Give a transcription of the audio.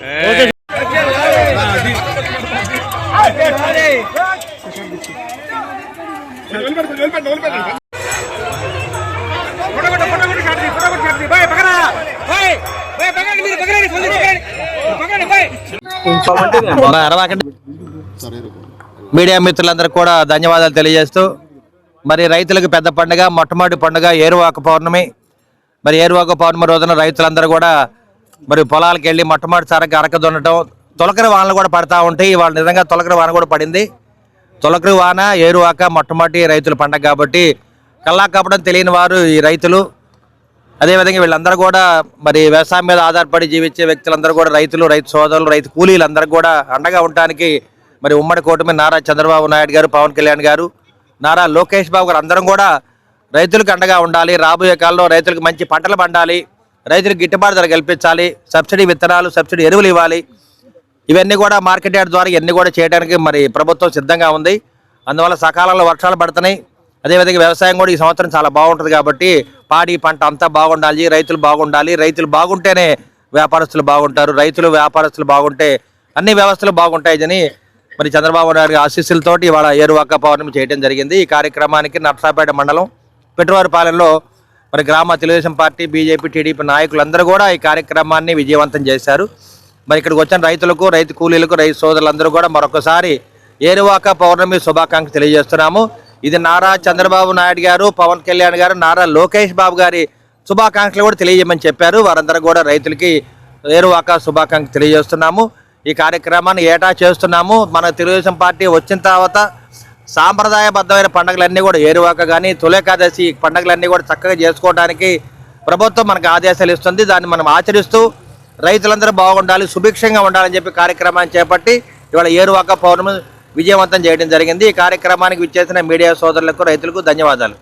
Hey! Media మిత్రులందరూ కూడా ధన్యవాదాలు తెలియజేస్తూ మరి రైతులకు పెద్ద పండుగ మొట్టమొదటి పండుగ ఏరువాక పౌర్ణమి. మరి ఏరువాక పౌర్ణమి రోజున రైతులందరూ కూడా మరి పొలాలకు వెళ్ళి మొట్టమొదటిసారిగా అరక దున్నటం తొలకరి వానలు కూడా పడతా ఉంటాయి ఇవాళ నిజంగా తొలకరి వాన కూడా పడింది. తొలకరి వాన ఏరువాక మొట్టమొదటి రైతుల పండగ కాబట్టి కల్లా కాపడం తెలియని వారు ఈ రైతులు. అదేవిధంగా వీళ్ళందరూ కూడా మరి వ్యవసాయం మీద ఆధారపడి జీవించే వ్యక్తులందరూ కూడా రైతులు రైతు సోదరులు రైతు కూలీలందరూ కూడా అండగా ఉండటానికి మరి ఉమ్మడి కూటమి నారా చంద్రబాబు నాయుడు గారు పవన్ కళ్యాణ్ గారు నారా లోకేష్ బాబు గారు అందరం కూడా రైతులకు అండగా ఉండాలి. రాబోయే కాలంలో రైతులకు మంచి పంటలు పండాలి. రైతులకు గిట్టుబాటు ధర కల్పించాలి. సబ్సిడీ విత్తనాలు సబ్సిడీ ఎరువులు ఇవ్వాలి. ఇవన్నీ కూడా మార్కెట్ యార్డ్ ద్వారా ఇవన్నీ కూడా చేయడానికి మరి ప్రభుత్వం సిద్ధంగా ఉంది. అందువల్ల సకాలంలో వర్షాలు పడుతున్నాయి. అదేవిధంగా వ్యవసాయం కూడా ఈ సంవత్సరం చాలా బాగుంటుంది కాబట్టి పాడి పంట అంతా బాగుండాలి రైతులు బాగుండాలి. రైతులు బాగుంటేనే వ్యాపారస్తులు బాగుంటారు. రైతులు వ్యాపారస్తులు బాగుంటే అన్ని వ్యవస్థలు బాగుంటాయని మరి చంద్రబాబు నాయుడు గారి ఆశీస్సులతోటి ఇవాళ ఏరువాక పౌర్ణమి చేయడం జరిగింది. ఈ కార్యక్రమానికి నర్సాపేట మండలం పెట్టువారిపాలెంలో మరి గ్రామ తెలుగుదేశం పార్టీ బీజేపీ టీడీపీ నాయకులందరూ కూడా ఈ కార్యక్రమాన్ని విజయవంతం చేశారు. మరి ఇక్కడికి వచ్చిన రైతులకు రైతు కూలీలకు రైతు సోదరులందరూ కూడా మరొకసారి ఏరువాక పౌర్ణమి శుభాకాంక్షలు తెలియజేస్తున్నాము. ఇది నారా చంద్రబాబు నాయుడు గారు పవన్ కళ్యాణ్ గారు నారా లోకేష్ బాబు గారి శుభాకాంక్షలు కూడా తెలియజేయమని చెప్పారు. వారందరూ కూడా రైతులకి ఏరువాక శుభాకాంక్షలు తెలియజేస్తున్నాము. ఈ కార్యక్రమాన్ని ఏటా చేస్తున్నాము. మన తెలుగుదేశం పార్టీ వచ్చిన తర్వాత సాంప్రదాయబద్ధమైన పండుగలన్నీ కూడా ఏరువాక కానీ తులేకాదశి పండుగలన్నీ కూడా చక్కగా చేసుకోవడానికి ప్రభుత్వం మనకు ఆదేశాలు ఇస్తుంది. దాన్ని మనం ఆచరిస్తూ రైతులందరూ బాగుండాలి సుభిక్షంగా ఉండాలని చెప్పి కార్యక్రమాన్ని చేపట్టి ఇవాళ ఏరువాక పౌర్ణమి విజయవంతం చేయడం జరిగింది. ఈ కార్యక్రమానికి విచ్చేసిన మీడియా సోదరులకు రైతులకు ధన్యవాదాలు.